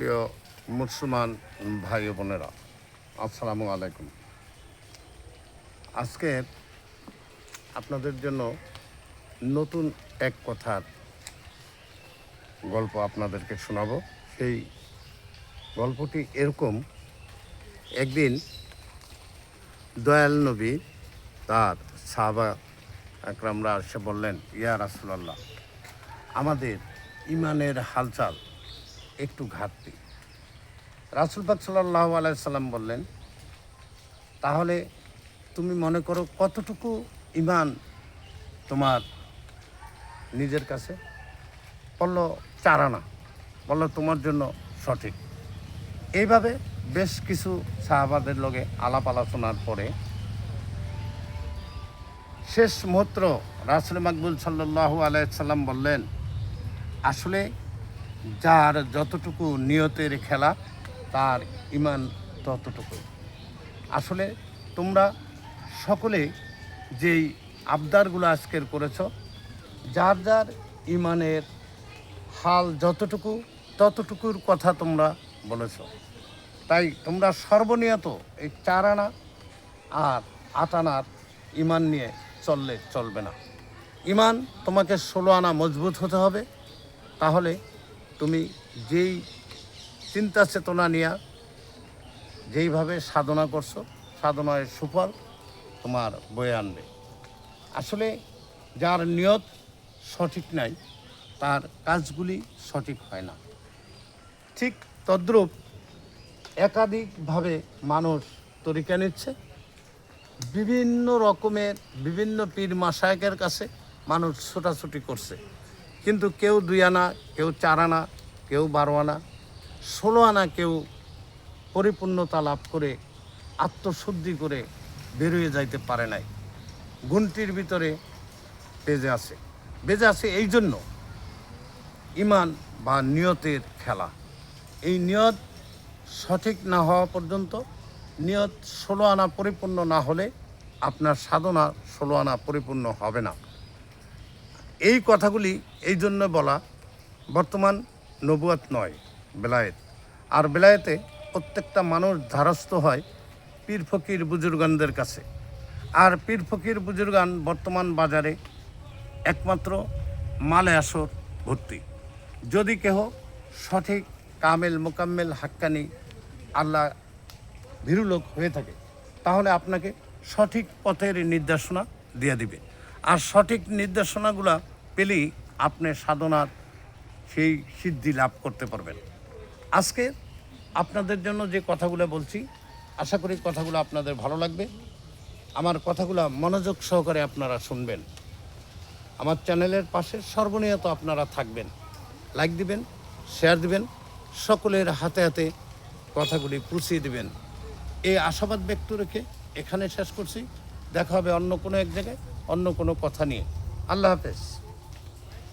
প্রিয় মুসলমান ভাই বোনেরা, আসসালামু আলাইকুম। আজকে আপনাদের জন্য নতুন এক কথার গল্প আপনাদেরকে শোনাবো। সেই গল্পটি এরকম, একদিন দয়াল নবী তার সাহাবা একরামরা এসে বললেন, ইয়া রাসুলাল্লাহ, আমাদের ইমানের হালচাল একটু ঘাটতি। রাসুল পাক সাল্লাহ আলাইসাল্লাম বললেন, তাহলে তুমি মনে করো কতটুকু ইমান তোমার নিজের কাছে? বলল চারানা বলল, তোমার জন্য সঠিক। এইভাবে বেশ কিছু সাহাবাদের লগে আলাপ আলোচনার পরে শেষ মুহূর্ত রাসুল মাকবুল সাল্লাহ আলাইসাল্লাম বললেন, আসলে যার যতটুকু নিয়তের খেলা, তার ইমান ততটুকু। আসলে তোমরা সকলে যেই আবদারগুলো আজকের করেছ, যার যার ইমানের হাল যতটুকু, ততটুকুর কথা তোমরা বলেছ। তাই তোমরা সর্বনিয়ত এই চার আনা আর আট আনার ইমান নিয়ে চললে চলবে না। ইমান তোমাকে ষোলো আনা মজবুত হতে হবে। তাহলে তুমি যেই চিন্তা চেতনা নিয়ে যেইভাবে সাধনা করছ সাধনার সুফল তোমার বয়ে আনবে। আসলে যার নিয়ত সঠিক নাই, তার কাজগুলি সঠিক হয় না। ঠিক তদ্রূপ একাধিকভাবে মানুষ তরিকা নিচ্ছে। বিভিন্ন রকমের বিভিন্ন পীর মাসায়কের কাছে মানুষ ছোটাছুটি করছে। কিন্তু কেউ দুই আনা, কেউ চার আনা, কেউ বারো আনা, ষোলো আনা কেউ পরিপূর্ণতা লাভ করে, আত্মশুদ্ধি করে বেরোয় যাইতে পারে নাই। গুণটির ভিতরে বেজে আছে। বেজে আছে এই জন্য ইমান বা নিয়তের খেলা। এই নিয়ত সঠিক না হওয়া পর্যন্ত, নিয়ত ষোলো আনা পরিপূর্ণ না হলে আপনার সাধনা ষোলো আনা পরিপূর্ণ হবে না। এই কথাগুলি এই জন্য বলা বর্তমান নবুয়াত নয়, বেলায়েত। আর বেলায়েতে প্রত্যেকটা মানুষ ধারস্থ হয় পীর ফকির বুজুর্গানদের কাছে। আর পীর ফকির বুজুর্গান বর্তমান বাজারে একমাত্র মালে আসর ভর্তি। যদি কেহ সঠিক, কামেল, মোকাম্মেল, হাক্কানি, আল্লাহ ভীরু লোক হয়ে থাকে, তাহলে আপনাকে সঠিক পথের নির্দেশনা দিয়ে দিবে। আর সঠিক নির্দেশনাগুলো পেলেই আপনি সাধনার সেই সিদ্ধি লাভ করতে পারবেন। আজকে আপনাদের জন্য যে কথাগুলো বলছি, আশা করি কথাগুলো আপনাদের ভালো লাগবে। আমার কথাগুলো মনোযোগ সহকারে আপনারা শুনবেন। আমার চ্যানেলের পাশে সর্বনিয়ত আপনারা থাকবেন। লাইক দিবেন, শেয়ার দিবেন, সকলের হাতে হাতে কথাগুলি পুষিয়ে দিবেন। এই আশাবাদ ব্যক্ত রেখে এখানে শেষ করছি। দেখা হবে অন্য কোনো এক জায়গায়। অন্য কোনো কথা নিয়ে। আল্লাহ হাফেজ।